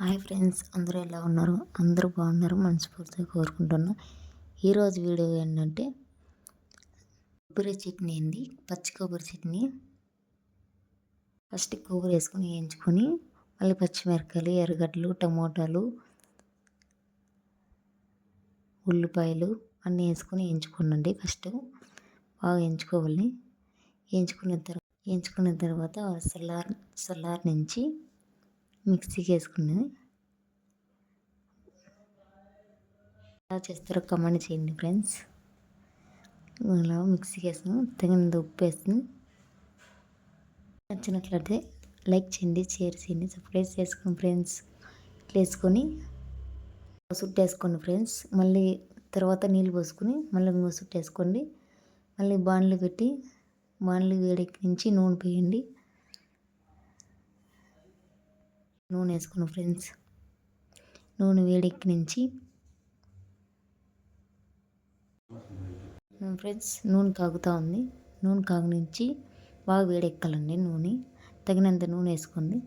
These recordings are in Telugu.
హాయ్ ఫ్రెండ్స్ అందరూ ఎలా ఉన్నారు? అందరూ బాగున్నారు మనస్ఫూర్తిగా కోరుకుంటున్నా. ఈరోజు వీడియో ఏంటంటే కొబ్బరి చట్నీ అండి. పచ్చి కొబ్బరి చట్నీ. ఫస్ట్ కొబ్బరి వేసుకొని వేయించుకొని మళ్ళీ పచ్చిమిరపకాయలు ఎర్రగడ్డలు టమోటాలు ఉల్లిపాయలు అన్నీ వేసుకొని వేయించుకోనండి ఫస్ట్. బాగా వేయించుకోవాలి. వేయించుకున్న తర్వాత వేయించుకున్న తర్వాత సల్లార్ సల్లార్ నుంచి మిక్సీకి వేసుకున్నది ఎలా చేస్తారో కమెంట్ చేయండి ఫ్రెండ్స్. అలా మిక్సీకి వేసుకుని తగినంత ఉప్పు వేసుకుని నచ్చినట్లయితే లైక్ చేయండి షేర్ చేయండి సబ్స్క్రైబ్ చేసుకోండి ఫ్రెండ్స్. ఇట్లా వేసుకొని సుట్టు వేసుకోండి ఫ్రెండ్స్. మళ్ళీ తర్వాత నీళ్ళు పోసుకొని మళ్ళీ ఇంకో సుట్టు వేసుకోండి. మళ్ళీ బాండ్లు పెట్టి బాండ్లు వేడెక్కించి నూనె పోయండి. నూనె వేసుకున్న ఫ్రెండ్స్. నూనె వేడెక్కి నుంచి ఫ్రెండ్స్ నూనె కాగుతూ ఉంది. నూనె కాగు నుంచి బాగా వేడెక్కాలండి నూనె. తగినంత నూనె వేసుకోండి.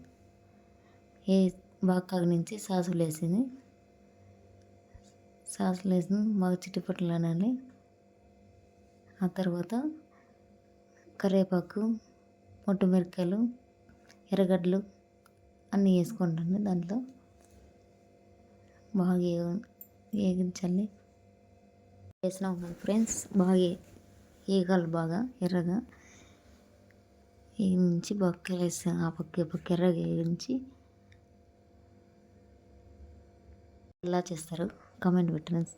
ఏ బాగా కాగు నుంచి సాసులు వేసింది. సాసులు వేసి బాగా చిట్టిపట్లు అనాలి. ఆ తర్వాత కరివేపాకు పొట్టు మిరపకాయలు ఎర్రగడ్డలు అన్నీ వేసుకుంటాను దాంట్లో. బాగా వేగించాలి వేసినాం ఫ్రెండ్స్ బాగా వేగాలి బాగా ఎర్రగా. వేగించి బాగా వేస్తాం ఆ పక్క పక్క ఎర్రగా వేగించి ఎలా చేస్తారు. కామెంట్ పెట్టండి.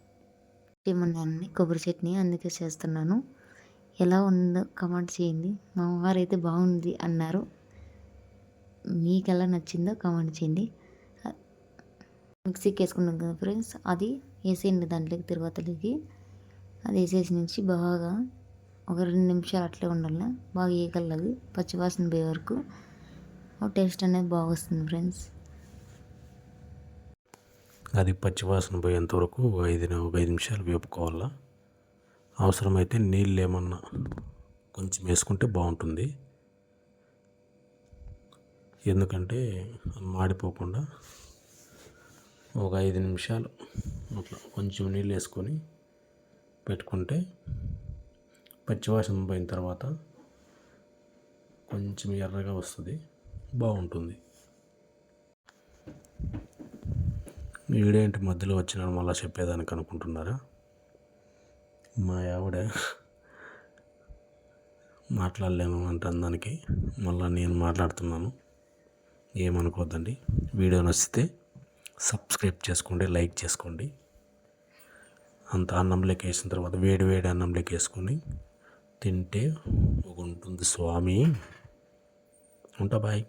ఏమన్నాను కొబ్బరి చట్నీ అందుకే చేస్తున్నాను. ఎలా ఉందో కమెంట్ చేయండి. మా అమ్మవారు అయితే బాగుంది అన్నారు. మీకు ఎలా నచ్చిందో కామెంట్ చేయండి. మిక్సీకి వేసుకున్నాం కదా ఫ్రెండ్స్ అది వేసేయండి దాంట్లోకి తిరువాతలోకి. అది వేసేసి నుంచి బాగా ఒక రెండు నిమిషాలు అట్లే ఉండాలి బాగా వేయగలదు పచ్చివాసన పోయే వరకు. టేస్ట్ అనేది బాగా వస్తుంది ఫ్రెండ్స్. అది పచ్చివాసన పోయేంత వరకు ఒక ఐదు ఒక ఐదు నిమిషాలు వేపుకోవాలా. అవసరమైతే నీళ్ళు ఏమన్నా కొంచెం వేసుకుంటే బాగుంటుంది. ఎందుకంటే మాడిపోకుండా ఒక ఐదు నిమిషాలు అట్లా కొంచెం నీళ్ళు వేసుకొని పెట్టుకుంటే పచ్చివాసన పోయిన తర్వాత కొంచెం ఎర్రగా వస్తుంది బాగుంటుంది. వీడేంటి మధ్యలో వచ్చిన మళ్ళీ చెప్పేదానికి అనుకుంటున్నారా? మా ఆవిడ మాట్లాడలేము అంటాను దానికి మళ్ళీ నేను మాట్లాడుతున్నాను. ఏమనుకోవద్దండి వీడియో నచ్చితే సబ్స్క్రైబ్ చేసుకోండి లైక్ చేసుకోండి. అంత అన్నంలోకి వేసిన తర్వాత వేడి వేడి అన్నంలోకి వేసుకొని తింటే ఒక ఉంటుంది స్వామి. ఉంటా బాయ్.